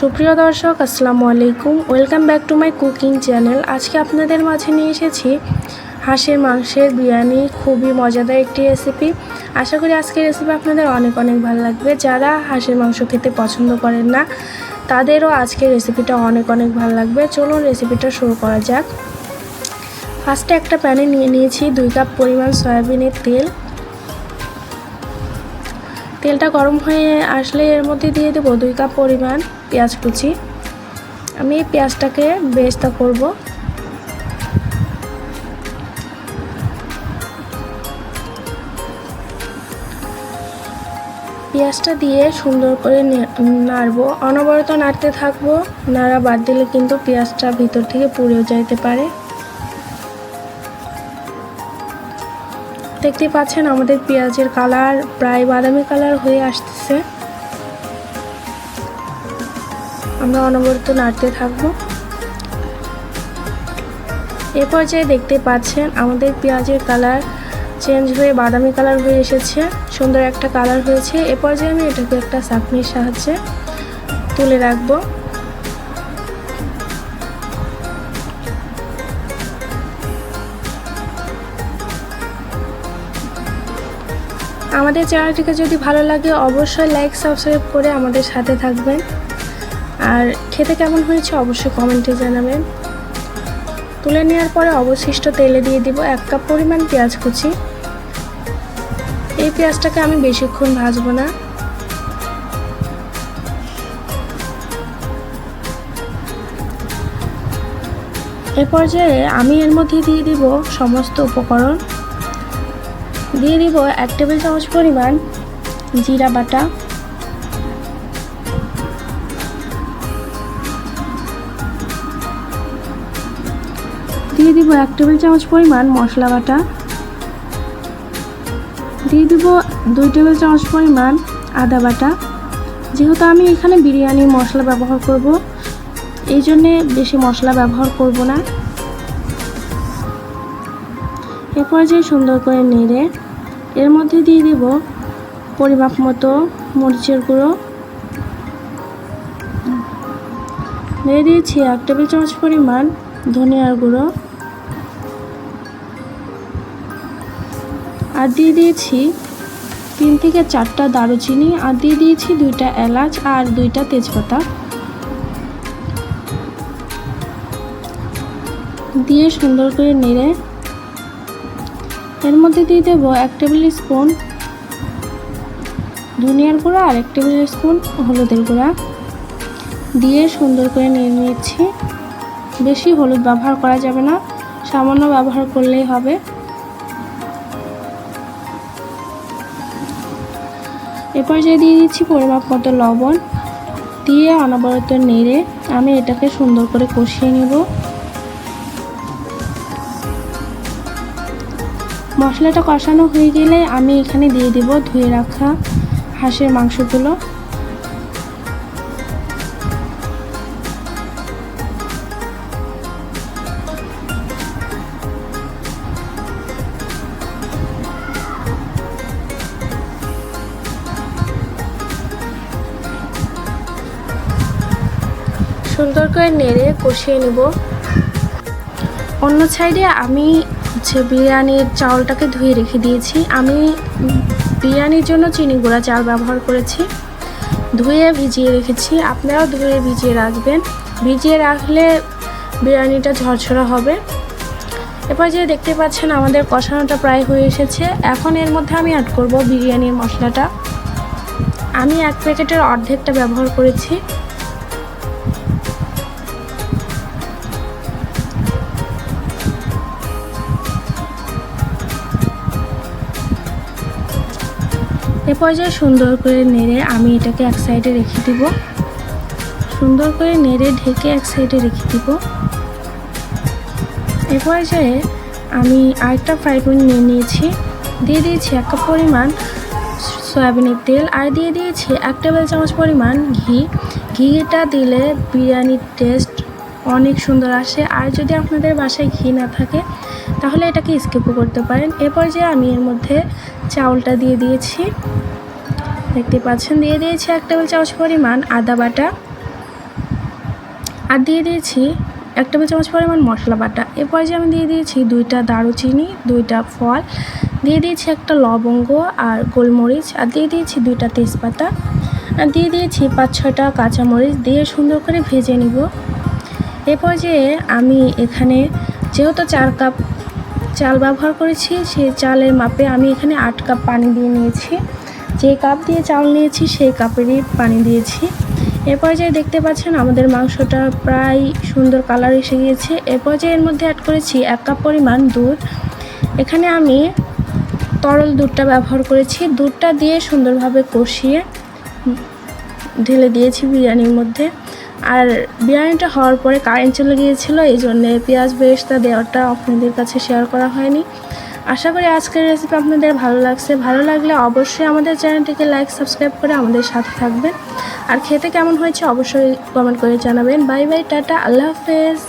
সুপ্রিয় দর্শক, আসসালামু আলাইকুম। Welcome back to my cooking channel আজকে আপনাদের মাঝে নিয়ে এসেছি হাঁসের মাংসের বিরিয়ানি, খুবই মজাদার একটি রেসিপি আশা করি আজকের রেসিপি আপনাদের অনেক অনেক ভালো লাগবে। যারা হাঁসের মাংস খেতে পছন্দ করেন না, তাদেরও আজকের রেসিপিটা অনেক অনেক ভালো লাগবে। চলুন রেসিপিটা শুরু করা যাক। ফার্স্টে একটা প্যানে নিয়ে নিয়েছি দুই কাপ পরিমাণ সয়াবিনের তেল। তেলটা গরম হয়ে আসলে এর মধ্যে দিয়ে দেবো দুই কাপ পরিমাণ পেঁয়াজ কুচি। আমি এই পেঁয়াজটাকে বেস্তা করব। পেঁয়াজটা দিয়ে সুন্দর করে নাড়বো। অনবরত নাড়তে থাকব। নাড়া বাদ দিলে কিন্তু পেঁয়াজটা ভিতর থেকে পুড়েও যাইতে পারে। দেখতে পাচ্ছেন আমাদের পেঁয়াজের কালার প্রায় বাদামি কালার হয়ে আসতেছে। আমরা অনবরত নাড়তে থাকব। এ পর্যায়ে দেখতে পাচ্ছেন আমাদের পেঁয়াজের কালার চেঞ্জ হয়ে বাদামি কালার হয়ে এসেছে। সুন্দর একটা কালার হয়েছে। এ পর্যায়ে আমি এটাকে একটা চাকনির সাহায্যে তুলে রাখব। আমাদের চ্যানেলটিকে যদি ভালো লাগে, অবশ্যই লাইক সাবস্ক্রাইব করে আমাদের সাথে থাকবেন। আর খেতে কেমন হয়েছে অবশ্যই কমেন্টে জানাবেন। তুলে নেওয়ার পরে অবশিষ্ট তেলে দিয়ে দিব এক কাপ পরিমাণ পেঁয়াজ কুচি। এই পেঁয়াজটাকে আমি বেশিক্ষণ ভাজবো না। এ পর্যায়ে আমি এর মধ্যে দিয়ে দিব সমস্ত উপকরণ। দিয়ে দিব এক টেবিল চামচ পরিমাণ জিরা বাটা। দিয়ে দিব এক টেবিল চামচ পরিমাণ মশলা বাটা। দিয়ে দিব দুই টেবিল চামচ পরিমাণ আদা বাটা। যেহেতু আমি এখানে বিরিয়ানি মশলা ব্যবহার করব, এই জন্যে বেশি মশলা ব্যবহার করব না। এ পর্যায়ে সুন্দর করে নেড়ে এর মধ্যে দিয়ে দেব পরিমাপ মতো মরিচের গুঁড়ো। দিয়ে দিয়েছি এক টেবিল চামচ পরিমাণ ধনিয়ার গুঁড়ো। আর দিয়ে দিয়েছি তিন থেকে চারটা দারুচিনি, আর দিয়ে দিয়েছি দুইটা এলাচ আর দুইটা তেজপাতা। দিয়ে সুন্দর করে নেড়ে এর মধ্যে দিয়ে দেবো এক টেবিল স্পুন ধনিয়ার গুঁড়া আর এক টেবিল স্পুন হলুদের গুঁড়া। দিয়ে সুন্দর করে নিয়ে নিচ্ছি বেশি হলুদ ব্যবহার করা যাবে না, সামান্য ব্যবহার করলেই হবে। এ পর্যায়ে দিয়ে দিচ্ছি পরিমাপ মতো লবণ। দিয়ে অনবরত নেড়ে আমি এটাকে সুন্দর করে কষিয়ে নেব। মশলাটা কষানো হয়ে গেলে আমি এখানে দিয়ে দেব ধুয়ে রাখা হাঁসের মাংসগুলো। সুন্দর করে নেড়ে কষিয়ে নেব। অন্য সাইডে আমি হচ্ছে বিরিয়ানির চাউলটাকে ধুয়ে রেখে দিয়েছি। আমি বিরিয়ানির জন্য চিনি গুঁড়া চাল ব্যবহার করেছি। ধুয়ে ভিজিয়ে রেখেছি। আপনারাও ধুয়ে ভিজিয়ে রাখবেন। ভিজিয়ে রাখলে বিরিয়ানিটা ঝরঝরা হবে। এরপর যে দেখতে পাচ্ছেন আমাদের কষানোটা প্রায় হয়ে এসেছে। এখন এর মধ্যে আমি অ্যাড করব বিরিয়ানির মশলাটা। আমি এক প্যাকেটের অর্ধেকটা ব্যবহার করেছি। এ পর্যায়ে সুন্দর করে নেড়ে আমি এটাকে এক সাইডে রেখে দিব। সুন্দর করে নেড়ে ঢেকে এক সাইডে রেখে দিব। এ পর্যায়ে আমি আরেকটা ফ্রাই প্যান নিয়ে নিয়েছি। দিয়ে দিয়েছি এক কাপ পরিমাণ সয়াবিনের তেল আর দিয়ে দিয়েছি এক টেবিল চামচ পরিমাণ ঘি। ঘিটা দিলে বিরিয়ানির টেস্ট অনেক সুন্দর আসে। আর যদি আপনাদের বাসায় ঘি না থাকে তাহলে এটাকে স্কিপও করতে পারেন। এরপর যে আমি এর মধ্যে চাউলটা দিয়ে দিয়েছি। দেখতে পাচ্ছেন, দিয়ে দিয়েছি এক টেবিল চামচ পরিমাণ আদা বাটা আর দিয়ে দিয়েছি এক টেবিল চামচ পরিমাণ মশলা বাটা। এরপর যে আমি দিয়ে দিয়েছি দুইটা দারুচিনি, দুইটা ফল, দিয়ে দিয়েছি একটা লবঙ্গ আর গোলমরিচ আর দিয়ে দিয়েছি দুইটা তেজপাতা আর দিয়ে দিয়েছি পাঁচ ছটা কাঁচামরিচ দিয়ে সুন্দর করে ভেজে নিব। এরপর যে আমি এখানে যেহেতু চার কাপ চাল ব্যবহার করেছি, সেই চালের মাপে আমি এখানে আট কাপ পানি দিয়ে নিয়েছি। যে কাপ দিয়ে চাল নিয়েছি, সেই কাপেরই পানি দিয়েছি। এরপর যে দেখতে পাচ্ছেন আমাদের মাংসটা প্রায় সুন্দর কালার এসে গিয়েছে। এরপর যে এর মধ্যে অ্যাড করেছি এক কাপ পরিমাণ দুধ। এখানে আমি তরল দুধটা ব্যবহার করেছি। দুধটা দিয়ে সুন্দরভাবে কষিয়ে ঢেলে দিয়েছি বিরিয়ানির মধ্যে। আর বিরিয়ানিটা হওয়ার পরে কারেন্ট চলে গিয়েছিল, এই জন্যে পেঁয়াজ বেরেস্তা দেওয়াটা আপনাদের কাছে শেয়ার করা হয়নি। আশা করি আজকের রেসিপি আপনাদের ভালো লাগছে। ভালো লাগলে অবশ্যই আমাদের চ্যানেলটিকে লাইক সাবস্ক্রাইব করে আমাদের সাথে থাকবেন। আর খেতে কেমন হয়েছে অবশ্যই কমেন্ট করে জানাবেন। বাই বাই টাটা, আল্লাহ হাফেজ।